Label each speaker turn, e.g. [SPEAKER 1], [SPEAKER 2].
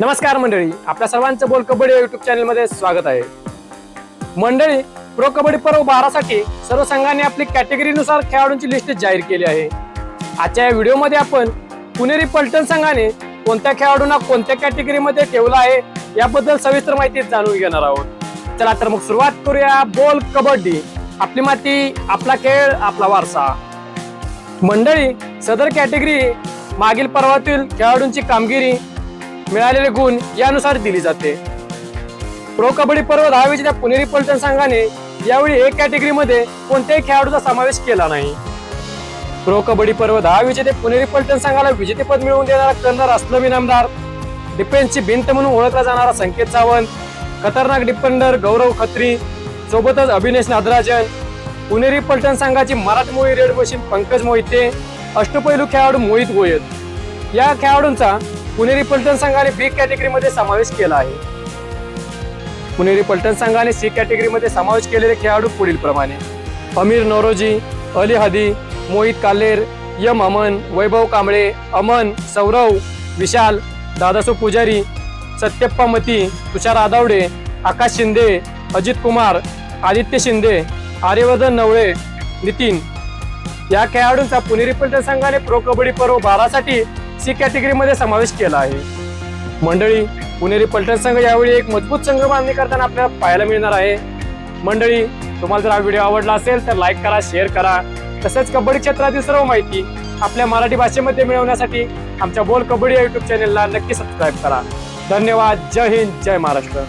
[SPEAKER 1] नमस्कार मंडळी आपल्या सर्वांचं बोल कबड्डी युट्यूब चॅनलमध्ये स्वागत आहे. मंडळी प्रो कबड्डी पर्व बारासाठी सर्व संघाने आपली कॅटेगरीनुसार खेळाडूंची लिस्ट जाहीर केली आहे. आजच्या या व्हिडिओमध्ये आपण पुणेरी पलटण संघाने कोणत्या खेळाडूंना कोणत्या कॅटेगरीमध्ये ठेवलं आहे याबद्दल सविस्तर माहिती जाणून घेणार आहोत. चला तर मग सुरुवात करूया बोल कबड्डी. आपली माती आपला खेळ आपला वारसा. मंडळी सदर कॅटेगरी मागील पर्वातील खेळाडूंची कामगिरी मिळालेले गुण यानुसार दिली जाते. प्रो कबड्डी पर्व दहावीच्या पुणेरी पलटण संघाने यावेळी एक कॅटेगरीमध्ये कोणत्याही खेळाडूचा समावेश केला नाही. प्रो कबड्डी पर्व दहा विजेते पुणेरी पलटण संघाला विजेतेपद मिळवून देणारा कर्नर असलम इनामदार डिफेन्सची भिंत म्हणून ओळखला जाणारा संकेत सावंत खतरनाक डिफेंडर गौरव खत्री सोबतच अभिनेश नादराजन पुणेरी पलटण संघाची मराठमोळी रेड मशीन पंकज मोहिते अष्टपैलू खेळाडू मोहित गोयत या खेळाडूंचा पुणेरी पलटण संघाने बी कॅटेगरीमध्ये समावेश केला आहे. पुणेरी पलटण संघाने सी कॅटेगरीमध्ये समावेश केलेले खेळाडू पुढील प्रमाणे. Amir Nowrouzi Ali Hadi Mohit Kaler M Aman Vaibhav Kamble Aman Saurav Vishal Dadaso Pujari Satyappa मती तुषार आदावडे आकाश शिंदे अजित कुमार आदित्य शिंदे आर्यवर्धन नवळे नितीन. या खेळाडूंचा पुणेरी पलटण संघाने प्रो कबड्डी पर्व बारासाठी सी कॅटेगरीमध्ये समावेश केला आहे. मंडळी पुणेरी पलटण संघ यावेळी एक मजबूत संघ बांधणी करताना आपल्याला पाहायला मिळणार आहे. मंडळी तुम्हाला जर हा व्हिडिओ आवडला असेल तर लाईक करा शेअर करा. तसेच कबड्डी क्षेत्रातील सर्व माहिती आपल्या मराठी भाषेमध्ये मिळवण्यासाठी आमच्या बोल कबड्डी या युट्यूब चॅनेलला नक्की सबस्क्राईब करा. धन्यवाद. जय हिंद. जय महाराष्ट्र.